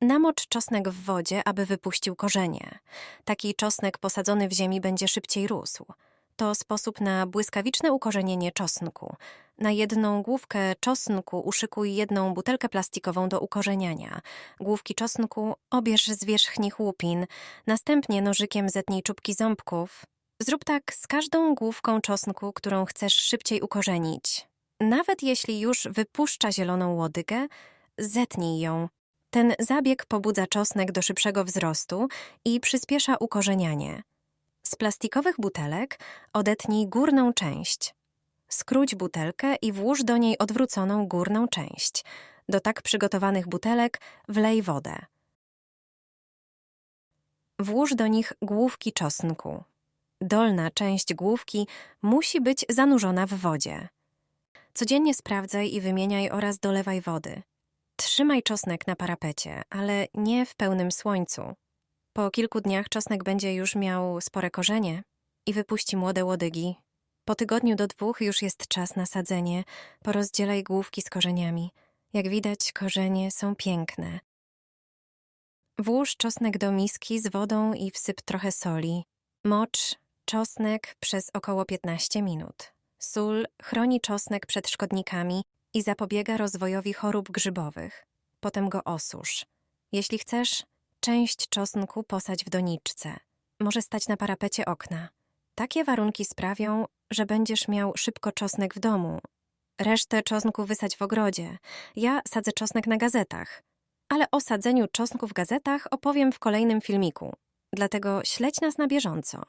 Namocz czosnek w wodzie, aby wypuścił korzenie. Taki czosnek posadzony w ziemi będzie szybciej rósł. To sposób na błyskawiczne ukorzenienie czosnku. Na jedną główkę czosnku uszykuj jedną butelkę plastikową do ukorzeniania. Główki czosnku obierz z wierzchnich łupin, następnie nożykiem zetnij czubki ząbków. Zrób tak z każdą główką czosnku, którą chcesz szybciej ukorzenić. Nawet jeśli już wypuszcza zieloną łodygę, zetnij ją. Ten zabieg pobudza czosnek do szybszego wzrostu i przyspiesza ukorzenianie. Z plastikowych butelek odetnij górną część. Skróć butelkę i włóż do niej odwróconą górną część. Do tak przygotowanych butelek wlej wodę. Włóż do nich główki czosnku. Dolna część główki musi być zanurzona w wodzie. Codziennie sprawdzaj i wymieniaj oraz dolewaj wody. Trzymaj czosnek na parapecie, ale nie w pełnym słońcu. Po kilku dniach czosnek będzie już miał spore korzenie i wypuści młode łodygi. Po tygodniu do dwóch już jest czas na sadzenie. Porozdzielaj główki z korzeniami. Jak widać, korzenie są piękne. Włóż czosnek do miski z wodą i wsyp trochę soli. Mocz czosnek przez około 15 minut. Sól chroni czosnek przed szkodnikami i zapobiega rozwojowi chorób grzybowych. Potem go osusz. Jeśli chcesz, część czosnku posadź w doniczce. Może stać na parapecie okna. Takie warunki sprawią, że będziesz miał szybko czosnek w domu. Resztę czosnku wysadź w ogrodzie. Ja sadzę czosnek na gazetach. Ale o sadzeniu czosnku w gazetach opowiem w kolejnym filmiku. Dlatego śledź nas na bieżąco.